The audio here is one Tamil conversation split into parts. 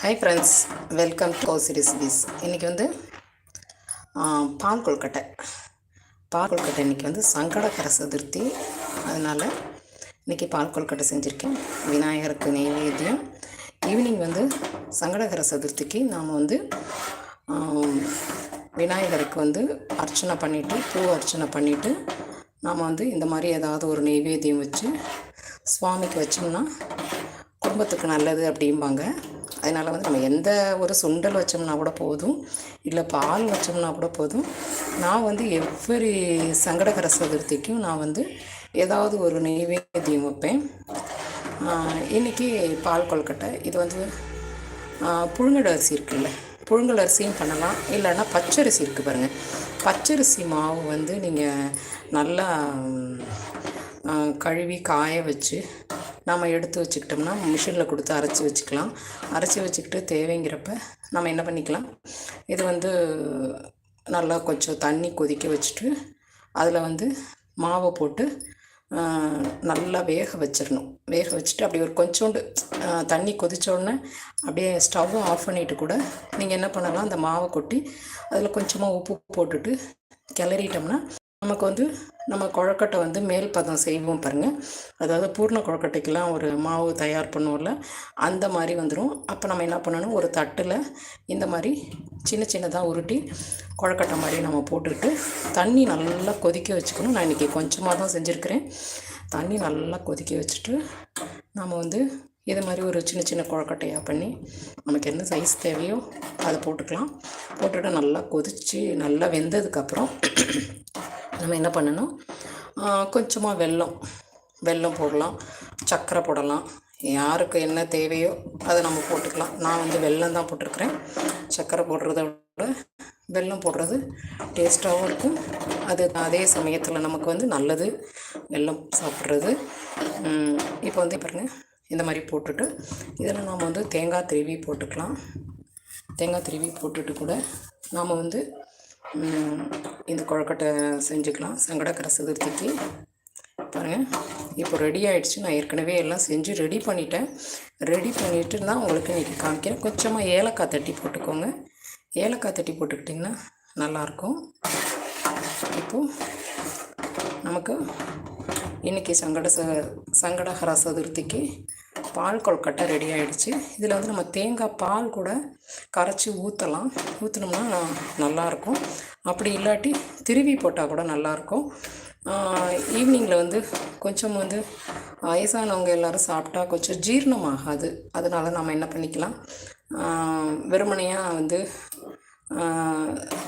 Hi friends welcome to cosy recipes இன்றைக்கி வந்து பால் கொழுக்கட்டை. பால் கொழுக்கட்டை இன்றைக்கி வந்து சங்கடகர சதுர்த்தி. அதனால் இன்றைக்கி பால் கொழுக்கட்டை செஞ்சுருக்கேன். விநாயகருக்கு நெய்வேத்தியம். ஈவினிங் வந்து சங்கடகர சதுர்த்திக்கு நாம் வந்து விநாயகருக்கு வந்து அர்ச்சனை பண்ணிவிட்டு பூ அர்ச்சனை பண்ணிவிட்டு நாம் வந்து இந்த மாதிரி ஏதாவது ஒரு நெய்வேத்தியம் வச்சு சுவாமிக்கு வச்சோம்னா குடும்பத்துக்கு நல்லது அப்படிம்பாங்க. அதனால் வந்து நம்ம எந்த ஒரு சுண்டல் வச்சோம்னா கூட போதும் இல்லை பால் வச்சோம்னா கூட போதும். நான் வந்து எவ்வரி சங்கடகர சதுர்த்திக்கும் நான் வந்து ஏதாவது ஒரு நெய்வேத்தியம் வைப்பேன். இன்றைக்கி இன்னைக்கு பால் கொழுக்கட்டை. இது வந்து ஆஹ் புழுங்கல் அரிசி இருக்குல்ல புழுங்கல் அரிசியும் பண்ணலாம். இல்லைன்னா பச்சரிசி இருக்குது பாருங்கள் பச்சரிசி மாவு வந்து நீங்கள் நல்லா கழுவி காய வச்சு நாம் எடுத்து வச்சுக்கிட்டோம்னா மிஷினில் கொடுத்து அரைச்சி வச்சுக்கலாம். அரைச்சி வச்சுக்கிட்டு தேவைங்கிறப்ப நம்ம என்ன பண்ணிக்கலாம்? இது வந்து நல்லா கொஞ்சம் தண்ணி கொதிக்க வச்சுட்டு அதில் வந்து மாவை போட்டு நல்லா வேக வச்சிடணும் வேக வச்சுட்டு அப்படி ஒரு கொஞ்சோண்டு தண்ணி கொதிச்ச உடனே அப்படியே ஸ்டவ்வை ஆஃப் பண்ணிட்டு கூட நீங்கள் என்ன பண்ணலாம்? அந்த மாவை கொட்டி அதில் கொஞ்சமாக உப்பு போட்டுட்டு கிளறிட்டோம்னா நமக்கு வந்து நம்ம குழக்கட்டை வந்து மேல் பதம் செய்வோம் பாருங்கள் அதாவது பூர்ண குழக்கட்டைக்கெல்லாம் ஒரு மாவு தயார் பண்ணுவோம்ல அந்த மாதிரி வந்துடும் அப்போ நம்ம என்ன பண்ணணும்? ஒரு தட்டில் இந்த மாதிரி சின்ன சின்னதாக உருட்டி குழக்கட்டை மாதிரி நம்ம போட்டுக்கிட்டு தண்ணி நல்லா கொதிக்க வச்சுக்கணும். நான் இன்றைக்கி கொஞ்சமாக தான் செஞ்சுருக்கிறேன். தண்ணி நல்லா கொதிக்க வச்சுட்டு நம்ம வந்து இது மாதிரி ஒரு சின்ன சின்ன குழக்கட்டையாக பண்ணி நமக்கு என்ன சைஸ் தேவையோ அதை போட்டுக்கலாம். போட்டுட்டு நல்லா கொதித்து நல்லா வெந்ததுக்கப்புறம் நம்ம என்ன பண்ணணும்? கொஞ்சமாக வெல்லம். வெல்லம் போடலாம். சர்க்கரை போடலாம். யாருக்கு என்ன தேவையோ அதை நம்ம போட்டுக்கலாம். நான் வந்து வெல்லம் தான் போட்டிருக்கிறேன். சர்க்கரை போடுறத விட வெல்லம் போடுறது டேஸ்ட்டாகவும் இருக்கும். அது அதே சமயத்தில் நமக்கு வந்து நல்லது. வெல்லம் சாப்பிட்றது. இப்போ வந்து பாருங்கள் இந்த மாதிரி போட்டுட்டு இதில் நாம் வந்து தேங்காய் திருவி போட்டுக்கலாம். தேங்காய் திருவி போட்டுட்டு கூட நாம் வந்து இந்த கொழக்கட்டை செஞ்சுக்கலாம். சங்கடக்கரை சதுர்த்திக்கு பாருங்கள் இப்போ ரெடி ஆகிடுச்சு நான் ஏற்கனவே எல்லாம் செஞ்சு ரெடி பண்ணிட்டேன். ரெடி பண்ணிவிட்டு தான் உங்களுக்கு இன்றைக்கி காமிக்கிறேன். கொஞ்சமாக ஏலக்காய் தட்டி போட்டுக்கோங்க. ஏலக்காய் தட்டி போட்டுக்கிட்டிங்கன்னா நல்லாயிருக்கும். இப்போது நமக்கு இன்றைக்கி சங்கட ச சங்கடஹர சதுர்த்திக்கு பால் கொழுக்கட்டை ரெடி ஆகிடுச்சு இதில் வந்து நம்ம தேங்காய் பால் கூட கரைச்சி ஊற்றலாம் ஊற்றினோம்னா நல்லாயிருக்கும். அப்படி இல்லாட்டி திருவி போட்டால் கூட நல்லாயிருக்கும் ஈவினிங்கில் வந்து கொஞ்சம் வந்து வயசானவங்க எல்லோரும் சாப்பிட்டா கொஞ்சம் ஜீரணமாகாது. அதனால நம்ம என்ன பண்ணிக்கலாம்? வெறுமனையாக வந்து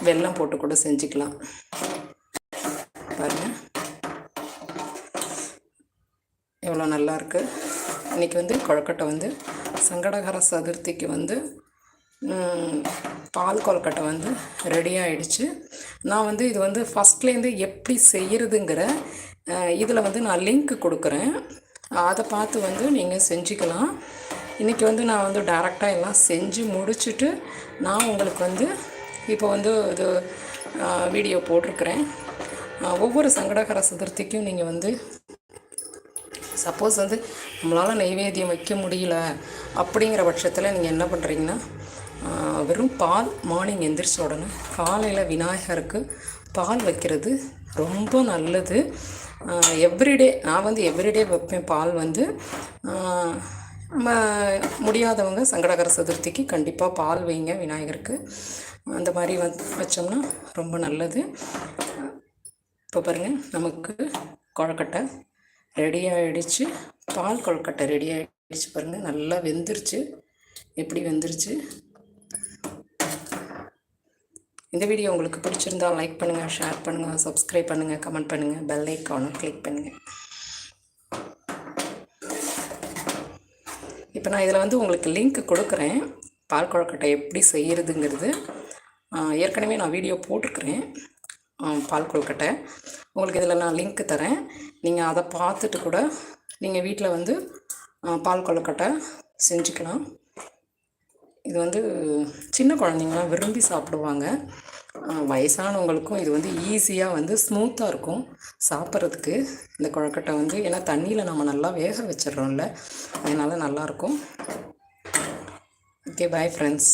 வெல்லம் போட்டு கூட செஞ்சுக்கலாம். பாருங்கள் எவ்வளோ நல்லாயிருக்கு இன்றைக்கி வந்து கொழுக்கட்டை வந்து சங்கடகர சதுர்த்திக்கு வந்து பால் கொழுக்கட்டை வந்து ரெடி ஆயிடுச்சு. நான் வந்து இது வந்து ஃபஸ்ட்லேருந்து எப்படி செய்கிறதுங்கிற இதில் வந்து நான் லிங்க் கொடுக்குறேன். அதை பார்த்து வந்து நீங்கள் செஞ்சுக்கலாம். இன்றைக்கி வந்து நான் வந்து டேரெக்டாக எல்லாம் செஞ்சு முடிச்சுட்டு நான் உங்களுக்கு வந்து இப்போ வந்து இது வீடியோ போட்டிருக்கிறேன். ஒவ்வொரு சங்கடகர சதுர்த்திக்கும் நீங்கள் வந்து சப்போஸ் வந்து நம்மளால் நைவேத்தியம் வைக்க முடியல அப்படிங்கிற பட்சத்தில் நீங்கள் என்ன பண்ணுறீங்கன்னா வெறும் பால் மார்னிங் எந்திரிச்ச உடனே காலையில் விநாயகருக்கு பால் வைக்கிறது ரொம்ப நல்லது. எவ்ரிடே நான் வந்து எவ்ரிடே வைப்பேன் பால் வந்து. நம்ம முடியாதவங்க சங்கடகர சதுர்த்திக்கு கண்டிப்பாக பால் வைங்க விநாயகருக்கு. அந்த மாதிரி வந்து வச்சோம்னா ரொம்ப நல்லது. இப்போ பாருங்கள் நமக்கு கொழக்கட்டை ரெடி ஆகிடுச்சு பால் கொழுக்கட்டை ரெடி ஆகிடுச்சு பாருங்கள் நல்லா வெந்துருச்சு. எப்படி வெந்துருச்சு? இந்த வீடியோ உங்களுக்கு பிடிச்சிருந்தா லைக் பண்ணுங்கள் ஷேர் பண்ணுங்கள் சப்ஸ்கிரைப் பண்ணுங்கள் கமெண்ட் பண்ணுங்கள் பெல் ஐக்கானும் கிளிக் பண்ணுங்கள் இப்போ நான் இதில் வந்து உங்களுக்கு லிங்க் கொடுக்குறேன். பால் கொழுக்கட்டை எப்படி செய்கிறதுங்கிறது ஏற்கனவே நான் வீடியோ போட்டிருக்கிறேன். பால் கொழுக்கட்டை. உங்களுக்கு இதில் நான் லிங்க் தரேன். நீங்கள் அதை பார்த்துட்டு கூட நீங்கள் வீட்டில் வந்து பால் கொழுக்கட்டை செஞ்சுக்கலாம். இது வந்து சின்ன குழந்தைங்களாம் விரும்பி சாப்பிடுவாங்க. வயசானவங்களுக்கும் இது வந்து ஈஸியாக வந்து ஸ்மூத்தாக இருக்கும் சாப்பிட்றதுக்கு. இந்த கொழுக்கட்டை வந்து ஏன்னா தண்ணியில் நம்ம நல்லா வேக வச்சிடுறோம்ல அதனால் நல்லாயிருக்கும் ஓகே பாய் ஃப்ரெண்ட்ஸ்.